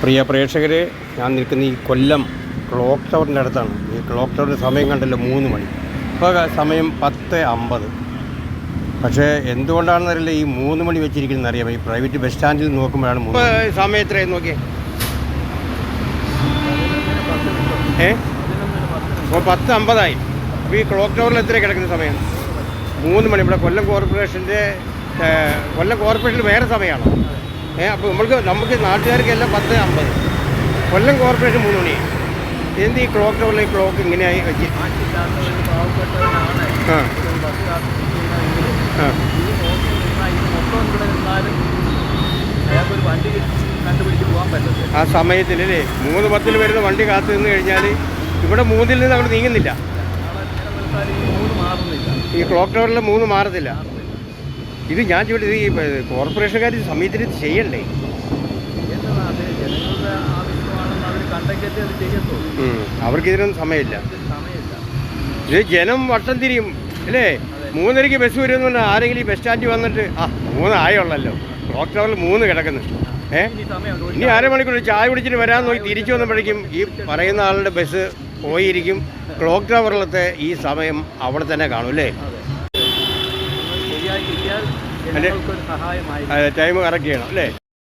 പ്രിയ പ്രേക്ഷകരെ ഞാൻ നിൽക്കുന്ന ഈ കൊല്ലം ക്ലോക്ക് ടവറിന്റെ അടുത്താണ്. ഈ ക്ലോക്ക് ടവറിന്റെ സമയം കണ്ടല്ലോ മൂന്ന് മണി. ഇപ്പോൾ സമയം പത്ത് അമ്പത്. പക്ഷേ എന്തുകൊണ്ടാണെന്നറിയില്ല ഈ മൂന്ന് മണി വെച്ചിരിക്കുന്നത് അറിയാം ഈ പ്രൈവറ്റ് ബസ് സ്റ്റാൻഡിൽ നോക്കുമ്പോഴാണ് സമയം എത്രയായി നോക്കിയേ? ഏ? അപ്പോൾ പത്ത് അമ്പതായി. അപ്പോൾ ഈ ക്ലോക്ക് ടവറിൽ എത്ര കിടക്കുന്ന സമയം? മൂന്ന് മണി. ഇവിടെ കൊല്ലം കോർപ്പറേഷന്റെ കൊല്ലം കോർപ്പറേഷനിൽ വേറെ സമയമാണോ? ഏ അപ്പോൾ നമ്മൾക്ക് നമുക്ക് നാട്ടുകാർക്കെല്ലാം പത്ത് അമ്പത്. കൊല്ലം കോർപ്പറേഷൻ മൂന്ന് മണി. എന്ത് ഈ ക്ലോക്ക് ടവറിൽ ഈ ക്ലോക്ക് ഇങ്ങനെയായി വെച്ച്. ആ ആ. ആ. സമയത്തിൽ അല്ലേ? മൂന്ന് പത്തിൽ വരുന്ന വണ്ടി കാത്തു നിന്ന് കഴിഞ്ഞാൽ ഇവിടെ മൂന്നിൽ നിന്ന് അവിടെ നീങ്ങുന്നില്ല ഈ ക്ലോക്ക് ടവറിൽ മൂന്ന് മാറത്തില്ല. ഇത് ഞാൻ ചോദിച്ചത് ഈ കോർപ്പറേഷൻകാർ സമയത്തിന് ചെയ്യണ്ടേ? അവർക്കിതിനൊന്നും സമയമില്ല. ഇത് ജനം വട്ടം തിരിയും അല്ലേ? മൂന്നരയ്ക്ക് ബസ് വരുമെന്ന് പറഞ്ഞാൽ ആരെങ്കിലും ഈ ബസ് സ്റ്റാൻഡിൽ വന്നിട്ട് ആ മൂന്ന് ആയുള്ളല്ലോ ക്ലോക്ക് ടവറിൽ മൂന്ന് കിടക്കുന്നു. ഏ? ഇനി അരമണിക്കൂർ ചായ കുടിച്ചിട്ട് വരാൻ നോക്കി തിരിച്ചു വന്നപ്പോഴേക്കും ഈ പറയുന്ന ആളുടെ ബസ് പോയിരിക്കും. ക്ലോക്ക് ടവറിലത്തെ ഈ സമയം അവിടെ തന്നെ കാണും അല്ലേ? കിട്ടിയാൽ സഹായമായി ടൈം കറക്റ്റ് ചെയ്യണം അല്ലേ?